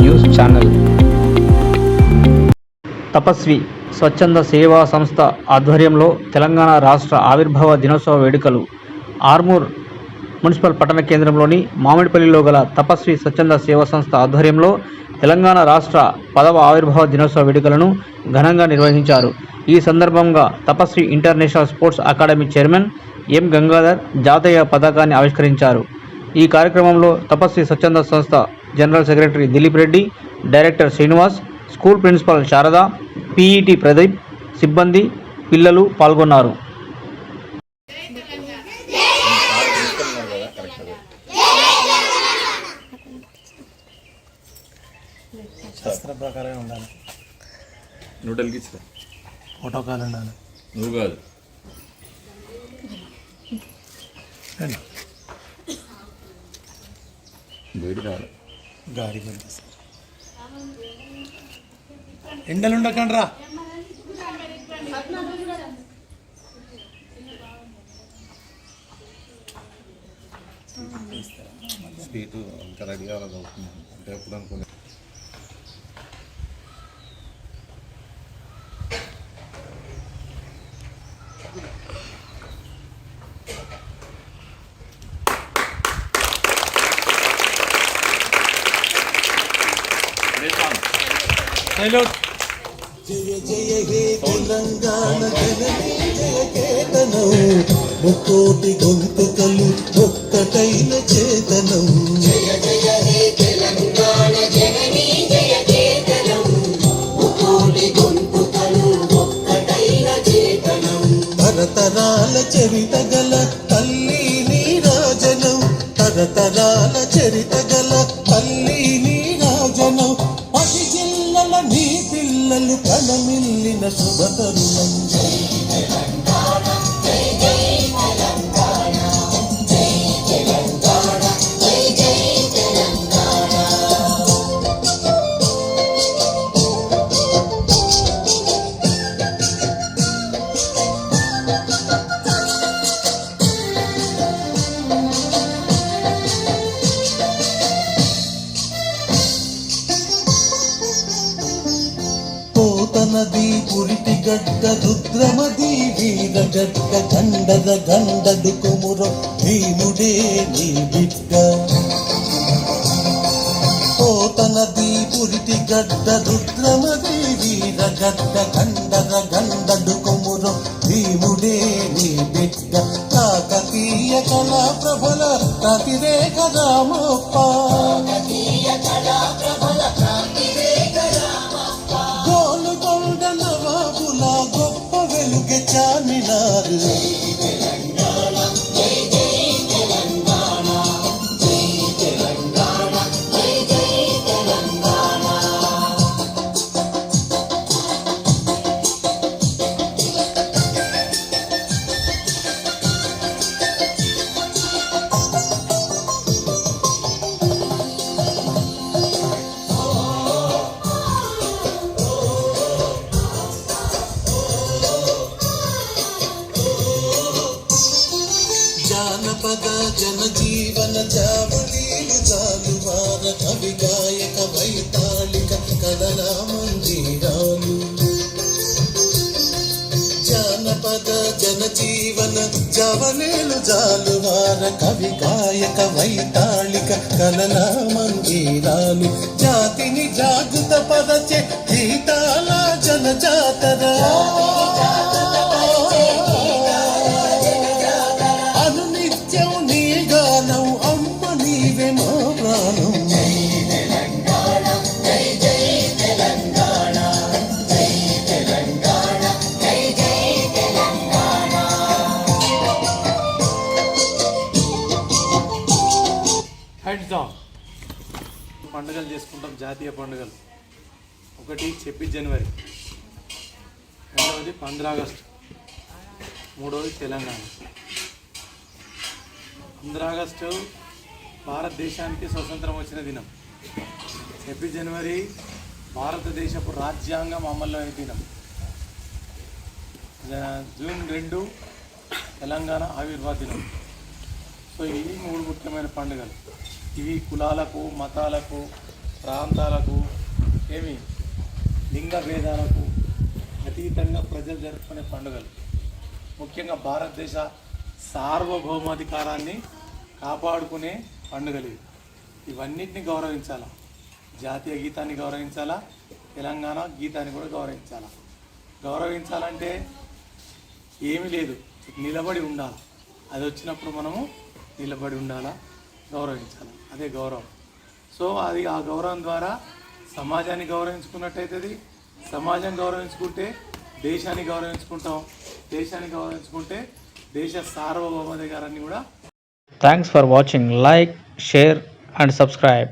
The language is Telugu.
News channel. తపస్వి స్వచ్ఛంద సేవా సంస్థ ఆధ్వర్యంలో తెలంగాణ రాష్ట్ర ఆవిర్భావ దినోత్సవ వేడుకలు. ఆర్మూర్ మున్సిపల్ పట్టణ కేంద్రంలోని మామిడిపల్లిలో గల తపస్వి స్వచ్ఛంద సేవా సంస్థ ఆధ్వర్యంలో తెలంగాణ రాష్ట్ర పదవ ఆవిర్భావ దినోత్సవ వేడుకలను ఘనంగా నిర్వహించారు. ఈ సందర్భంగా Tapasvi international sports academy chairman M Gangadhar జాతీయ పతాకాన్ని ఆవిష్కరించారు. ఈ కార్యక్రమంలో తపస్వి స్వచ్ఛంద సంస్థ general secretary Dilip Reddy director Srinivas school principal Sharada PET Pradeep సిబ్బంది పిల్లలు పాల్గొన్నారు. శాస్త్ర ప్రకారమే ఉండాలి నూటల్కి ఇచ్చిన ఫోటో కాల్ ఉండాలి నువ్వు కాదు. వేడి రాదు గాడి పెద్ద సార్ ఎండలు ఉండకండి రా. స్వీట్ ఇంకా రెడీ కావాలి అవుతుంది అంటే ఎప్పుడు అనుకున్నాను సెల్యూట్ జయ జయ హే తెలంగాణ జననీ జయ కేతనం ముక్కోటి గొంతుకలు ఒక్కటైన చేతనం జయ జయ హే తెలంగాణ జననీ జయ కేతనం ముక్కోటి గొంతుకలు ఒక్కటైన చేతనం తరతరాల చరిత గల తల్లి నీరాజనం తరతరాల చరిత గల పిల్లలు కడమిల్లిన శుభతరుణం. పోతనది పురిటి గడ్డ రుద్రమది వీర గడ్డ గండద గండడు కుముర భీముడే నీ బిడ్డ. పోతనది పురిటి గడ్డ రుద్రమది వీర గడ్డ గండద గండడు కుముర భీముడే నీ బిడ్డ. కాకతీయ కళా ప్రభల కతిరేఖ రామప్ప. జనజీవన జావళీలు జాలువార కవి గాయక వైతాళిక కథల మందిరాలు జానపద జనజీవన జవనేలు జాలువార కవి గాయక వైతాళిక కలల మందిరాలు జాతిని జాగృత పదచే గీతాల జనజాతరా పండుగలు చేసుకుంటాం జాతీయ పండుగలు. ఒకటి చెప్పి జనవరి. రెండవది పంద్ర ఆగస్టు. మూడవది తెలంగాణ. పంద్ర ఆగస్టు భారతదేశానికి స్వతంత్రం వచ్చిన దినం. చెప్పి జనవరి భారతదేశపు రాజ్యాంగం అమల్లో అయిన దినం. జూన్ రెండు తెలంగాణ ఆవిర్భావ దినం. సో ఇవి మూడు ముఖ్యమైన పండుగలు. ఇవి కులాలకు మతాలకు ప్రాంతాలకు ఏమి లింగ భేదాలకు అతీతంగా ప్రజలు జరుపుకునే పండుగలు. ముఖ్యంగా భారతదేశ సార్వభౌమాధికారాన్ని కాపాడుకునే పండుగలు ఇవి. ఇవన్నిటిని గౌరవించాలా? జాతీయ గీతాన్ని గౌరవించాలా? తెలంగాణ గీతాన్ని కూడా గౌరవించాలా? గౌరవించాలంటే ఏమీ లేదు. నిలబడి ఉండాలి? అది వచ్చినప్పుడు మనము నిలబడి ఉండాలా? గౌరవించాలి. అదే గౌరవం. సో అది ఆ గౌరవం ద్వారా సమాజాన్ని గౌరవించుకున్నట్టయితుంది. సమాజం గౌరవించుకుంటే దేశాన్ని గౌరవించుకుంటాం. దేశాన్ని గౌరవించుకుంటే దేశ సార్వభౌమాధికారాన్ని కూడా thanks for watching like share and subscribe